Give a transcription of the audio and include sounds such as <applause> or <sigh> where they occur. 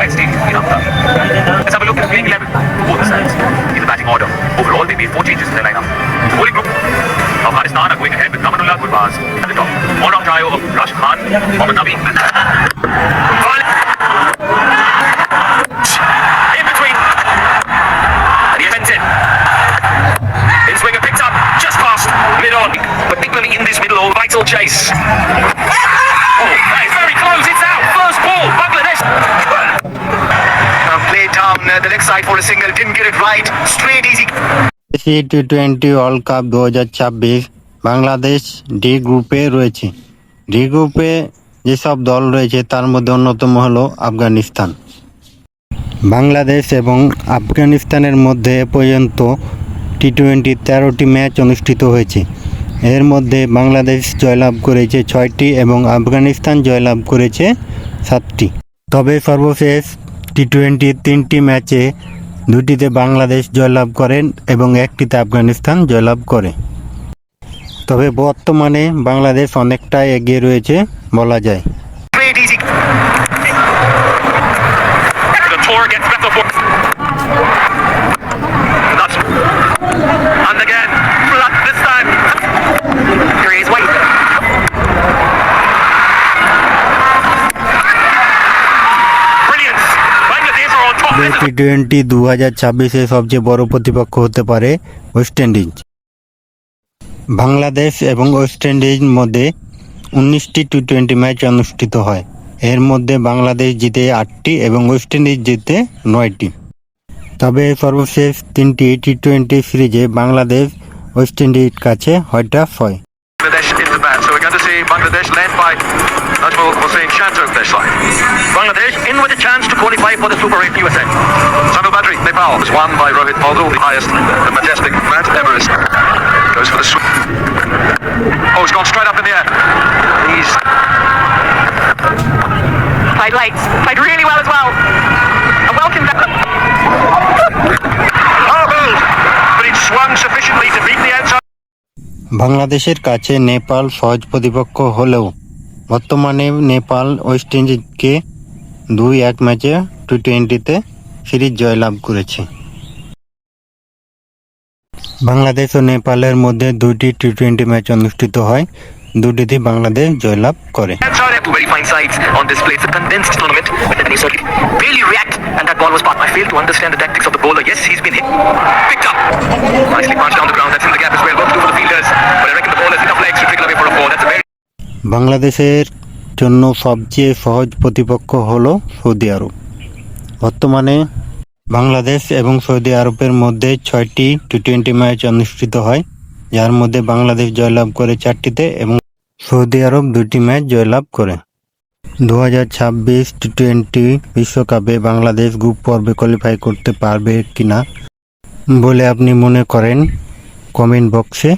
Riverside Stadium in Ahmedabad. Let's have a look at the playing 11 for both sides. In the batting order, overall they made four changes in their lineup. The bowling group Afghanistan are going ahead with Kamanullah Gurbaz at the top. All-round trio of Rashid Khan, Mohammad Nabi, <laughs> in between. And he ends it. In picks up just past mid-on, particularly in this middle vital chase. Played down uh, the leg side for a single, didn't get it right. Straight easy. C T twenty world cup দু হাজার ছাব্বিশ Bangladesh D গ্রুপে রয়েছে D গ্রুপে যেসব দল রয়েছে তার মধ্যে অন্যতম হলো আফগানিস্তান বাংলাদেশ এবং আফগানিস্তানের মধ্যে এ পর্যন্ত টি টোয়েন্টি তেরোটি ম্যাচ অনুষ্ঠিত হয়েছে এর মধ্যে বাংলাদেশ জয়লাভ করেছে ছয়টি এবং আফগানিস্তান জয়লাভ করেছে সাতটি তবে সর্বশেষ টি টোয়েন্টির তিনটি ম্যাচে দুটিতে বাংলাদেশ জয়লাভ করেন এবং একটিতে আফগানিস্তান জয়লাভ করে। তবে বর্তমানে বাংলাদেশ অনেকটা এগিয়ে রয়েছে বলা যায়। টি টোয়েন্টি দু হাজার ছাব্বিশে সবচেয়ে বড় প্রতিপক্ষ হতে পারে ওয়েস্ট ইন্ডিজ। বাংলাদেশ এবং ওয়েস্ট ইন্ডিজ মধ্যে উনিশটি টি টোয়েন্টি ম্যাচ অনুষ্ঠিত হয়। এর মধ্যে বাংলাদেশ জিতে আটটি এবং ওয়েস্ট ইন্ডিজ জিতে নয়টি। তবে সর্বশেষ তিনটি টি টোয়েন্টি সিরিজে বাংলাদেশ ওয়েস্ট ইন্ডিজ কাছে হয়টা হয় Bangladesh in the bat. So we're going to see Bangladesh led by Najmul Hossain Shanto of their side. Bangladesh in with a chance to qualify for the Super 8 USA. Sanil Badri, Nepal, was won by Rohit Modu, the highest, the majestic Mount Everest. Goes for the sweep. Oh, it's gone straight up in the air. He's Played late. Played really well as well. And welcome back. oh, but it swung sufficiently to beat the outside. বাংলাদেশের কাছে নেপাল সহজ প্রতিপক্ষ হলেও বর্তমানে Nepal West ইন্ডিজকে দুই এক ম্যাচে টি টোয়েন্টিতে সিরিজ জয়লাভ করেছে। বাংলাদেশ ও নেপালের মধ্যে দুইটি টি টোয়েন্টি ম্যাচ অনুষ্ঠিত হয়। দুটিতে বাংলাদেশ জয়লাভ করে। বাংলাদেশের জন্য সবচেয়ে সহজ প্রতিপক্ষ হল সৌদি আরব। বর্তমানে বাংলাদেশ এবং সৌদি আরবের মধ্যে ছয়টি টি টোয়েন্টি ম্যাচ অনুষ্ঠিত হয়। যার মধ্যে বাংলাদেশ জয়লাভ করে চারটিতে এবং সৌদি আরব দুটি ম্যাচ জয়লাভ করে। দু হাজার ছাব্বিশ টি টোয়েন্টি বিশ্বকাপে বাংলাদেশ গ্রুপ পর্বে কোয়ালিফাই করতে পারবে কিনা বলে আপনি মনে করেন? কমেন্ট বক্সে